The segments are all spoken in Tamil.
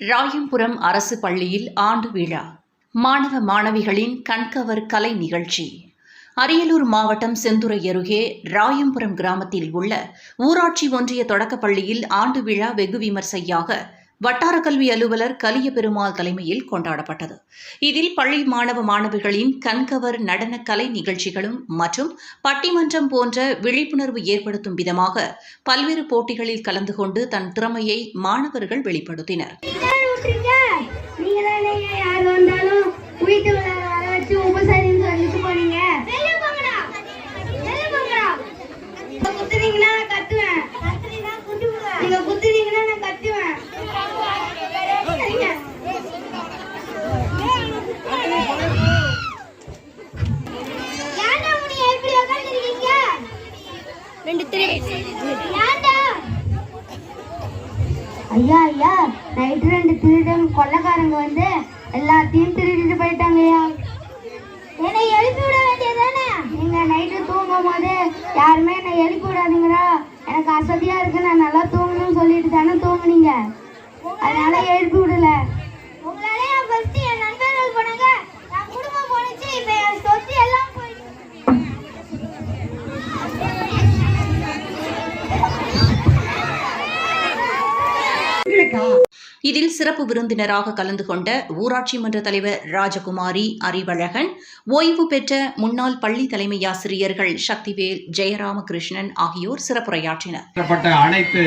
ராயம்புரம் அரசு பள்ளியில் ஆண்டு விழா. மாணவ மாணவிகளின் கண்கவர் கலை நிகழ்ச்சி. அரியலூர் மாவட்டம் செந்துறை அருகே ராயம்புரம் கிராமத்தில் உள்ள ஊராட்சி ஒன்றிய தொடக்கப்பள்ளியில் ஆண்டு விழா வெகு விமர்சையாக வட்டார கல்வி அலுவலர் கலிய பெருமாள் தலைமையில் கொண்டாடப்பட்டது. இதில் பள்ளி மாணவ மாணவிகளின் கண்கவர் நடன கலை நிகழ்ச்சிகளும் மற்றும் பட்டிமன்றம் போன்ற விழிப்புணர்வு ஏற்படுத்தும் விதமாக பல்வேறு போட்டிகளில் கலந்து கொண்டு தன் திறமையை மாணவர்கள் வெளிப்படுத்தினர். ஐயா ஐயா நைட்டு ரெண்டு திருடன் கொள்ளக்காரங்க வந்து எல்லாத்தையும் திருடிட்டு போயிட்டாங்கய்யா. என்னை எழுப்பி விட வேண்டியதானே நீங்க நைட்டு தூங்கும் போது யாருமே என்னை எழுப்பி விடாதீங்களா எனக்கு அசதியா இருக்கு நான் நல்லா தூங்கணும்னு சொல்லிட்டு தானே தூங்குனீங்க. அதனால எழுப்பி விடல. உங்களால இதில் சிறப்பு விருந்தினராக கலந்து கொண்ட ஊராட்சி மன்ற தலைவர் ராஜகுமாரி அறிவழகன் ஓய்வு பெற்ற முன்னாள் பள்ளி தலைமை ஆசிரியர்கள் சக்திவேல் ஜெயராமகிருஷ்ணன் ஆகியோர் சிறப்புரையாற்றினர். அனைத்து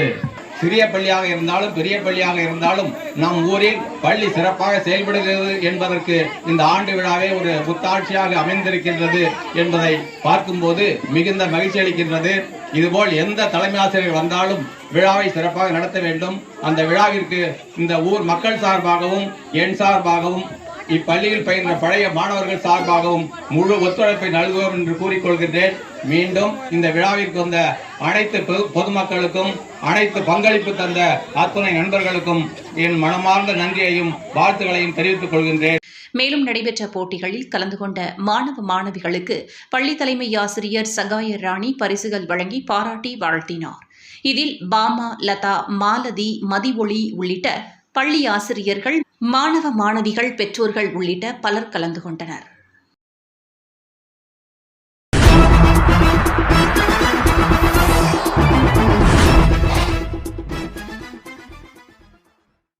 சிறிய பள்ளியாக இருந்தாலும் பெரிய பள்ளியாக இருந்தாலும் நம் ஊரில் பள்ளி சிறப்பாக செயல்படுகிறது என்பதற்கு இந்த ஆண்டு விழாவே ஒரு புத்தாட்சியாக அமைந்திருக்கின்றது என்பதை பார்க்கும்போது மிகுந்த மகிழ்ச்சி அளிக்கின்றது. இதுபோல் எந்த தலைமை ஆசிரியர் வந்தாலும் விழாவை சிறப்பாக நடத்த வேண்டும். அந்த விழாவிற்கு இந்த ஊர் மக்கள் சார்பாகவும் என் சார்பாகவும் இப்பள்ளியில் பயின்ற பழைய மாணவர்கள் சார்பாகவும் முழு ஒத்துழைப்பை நல்குவோம் என்று கூறிக்கொள்கின்றேன். மீண்டும் இந்த விழாவிற்கு வந்த அனைத்து பொது- பொதுமக்களுக்கும் அனைத்து பங்களிப்பு தந்த அத்துணை நண்பர்களுக்கும் என் மனமார்ந்த நன்றியையும் வாழ்த்துக்களையும் தெரிவித்துக் கொள்கின்றேன். மேலும் நடைபெற்ற போட்டிகளில் கலந்து கொண்ட மாணவ மாணவிகளுக்கு பள்ளி தலைமை ஆசிரியர் சகாய ராணி பரிசுகள் வழங்கி பாராட்டி வாழ்த்தினார். இதில் பாமா லதா மாலதி மதிவொளி உள்ளிட்ட பள்ளி ஆசிரியர்கள் மாணவ மாணவிகள் பெற்றோர்கள் உள்ளிட்ட பலர் கலந்து கொண்டனர்.